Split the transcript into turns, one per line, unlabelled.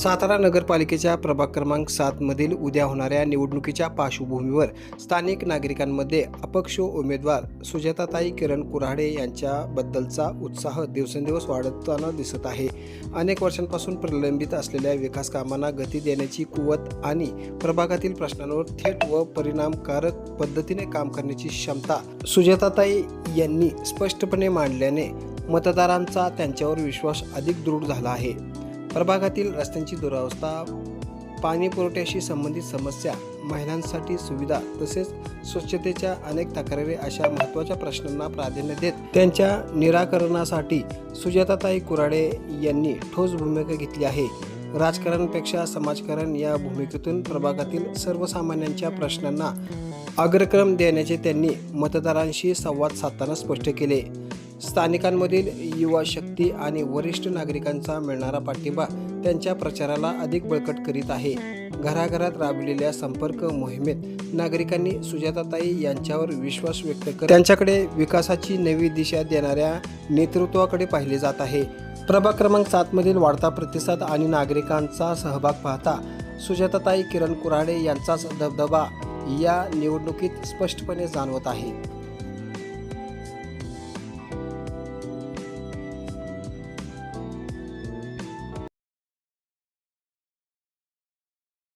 सातारा नगरपालिकेच्या प्रभाग क्रमांक सातमधील उद्या होणाऱ्या निवडणुकीच्या पार्श्वभूमीवर स्थानिक नागरिकांमध्ये अपक्ष उमेदवार सुजाताताई किरण कुऱ्हाडे यांच्याबद्दलचा उत्साह दिवसेंदिवस वाढताना दिसत आहे. अनेक वर्षांपासून प्रलंबित असलेल्या विकास कामांना गती देण्याची कुवत आणि प्रभागातील प्रश्नांवर थेट व परिणामकारक पद्धतीने काम करण्याची क्षमता सुजाताताई यांनी स्पष्टपणे मांडल्याने मतदारांचा त्यांच्यावर विश्वास अधिक दृढ झाला आहे. प्रभागातील रस्त्यांची दुरावस्था पाणी पुरवठ्याशी संबंधित समस्या महिलांसाठी सुविधा तसेच स्वच्छतेच्या अनेक तक्रारी अशा महत्त्वाच्या प्रश्नांना प्राधान्य देत त्यांच्या निराकरणासाठी सुजाताताई कुराडे यांनी ठोस भूमिका घेतली आहे. राजकारणपेक्षा समाजकारण या भूमिकेतून प्रभागातील सर्वसामान्यांच्या प्रश्नांना अग्रक्रम देण्याचे त्यांनी मतदारांशी संवाद साधताना स्पष्ट केले. स्थानिकांमधील युवा शक्ती आणि वरिष्ठ नागरिकांचा मिळणारा पाठिंबा त्यांच्या प्रचाराला अधिक बळकट करीत आहे. घराघरात राबविलेल्या संपर्क मोहिमेत नागरिकांनी सुजाताताई यांच्यावर विश्वास व्यक्त करत त्यांच्याकडे विकासाची नवी दिशा देणाऱ्या नेतृत्वाकडे पाहिले जात आहे. प्रभाग क्रमांक सातमधील वाढता प्रतिसाद आणि नागरिकांचा सहभाग पाहता सुजाताताई किरण कुराडे यांचाच दबदबा या निवडणुकीत स्पष्टपणे जाणवत आहे.